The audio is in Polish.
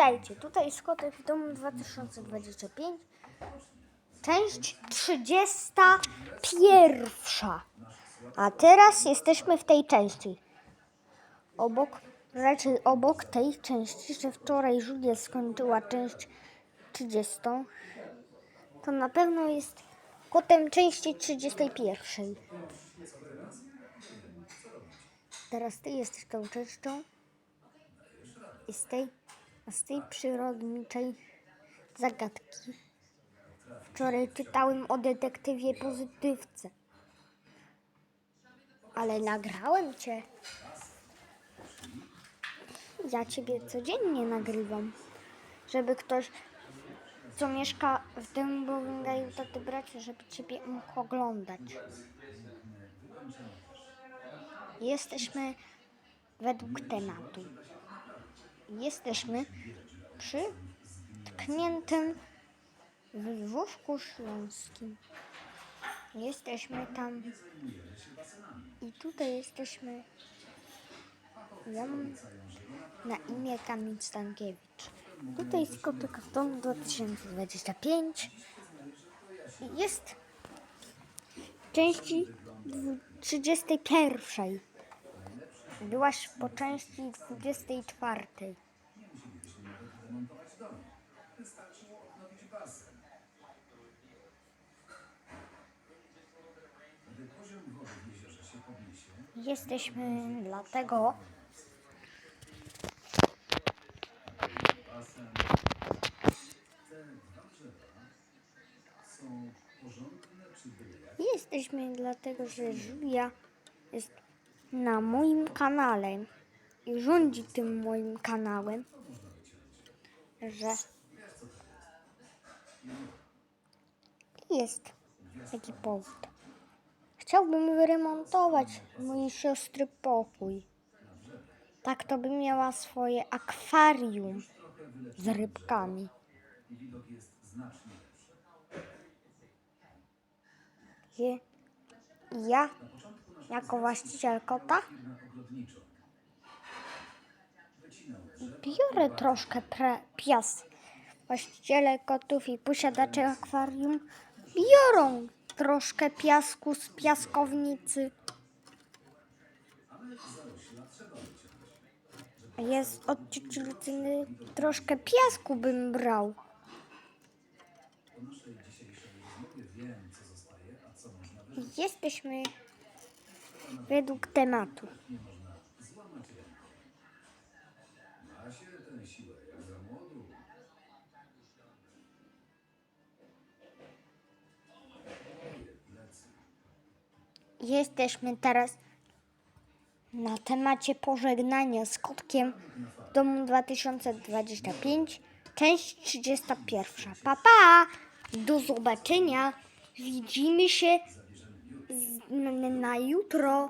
Witajcie, tutaj jest Kotek w domu 2025, część 31. A teraz jesteśmy w tej części. Obok, raczej obok tej części, że wczoraj Julia skończyła część 30. To na pewno jest kotem części 31. Teraz ty jesteś tą częścią i z tej, z tej przyrodniczej zagadki. Wczoraj czytałem o detektywie pozytywce. Ale nagrałem cię. Ja ciebie codziennie nagrywam. Żeby ktoś, co mieszka w tym Bowingaju, to ty bracie, żeby ciebie mógł oglądać. Jesteśmy według tematu. Jesteśmy przy tkniętym w Lwówku Śląskim. Jesteśmy tam i tutaj jesteśmy. Ja mam na imię Kamil Stankiewicz. Tutaj w domu 2025 i jest części dwu- 31. Byłaś po części 24. Jesteśmy dlatego. Jesteśmy dlatego, że Julia jest na moim kanale i rządzi tym moim kanałem, że jest taki powód. Chciałbym wyremontować mojej siostry pokój. Tak to by miała swoje akwarium z rybkami. Je, ja, jako właściciel kota, biorę troszkę pias. Właściciele kotów i posiadacze akwarium biorą troszkę piasku z piaskownicy. Jest od troszkę piasku bym brał. Jesteśmy według tematu. Jesteśmy teraz na temacie pożegnania z kotkiem domu 2025, część 31. Pa, pa! Do zobaczenia. Widzimy się na jutro.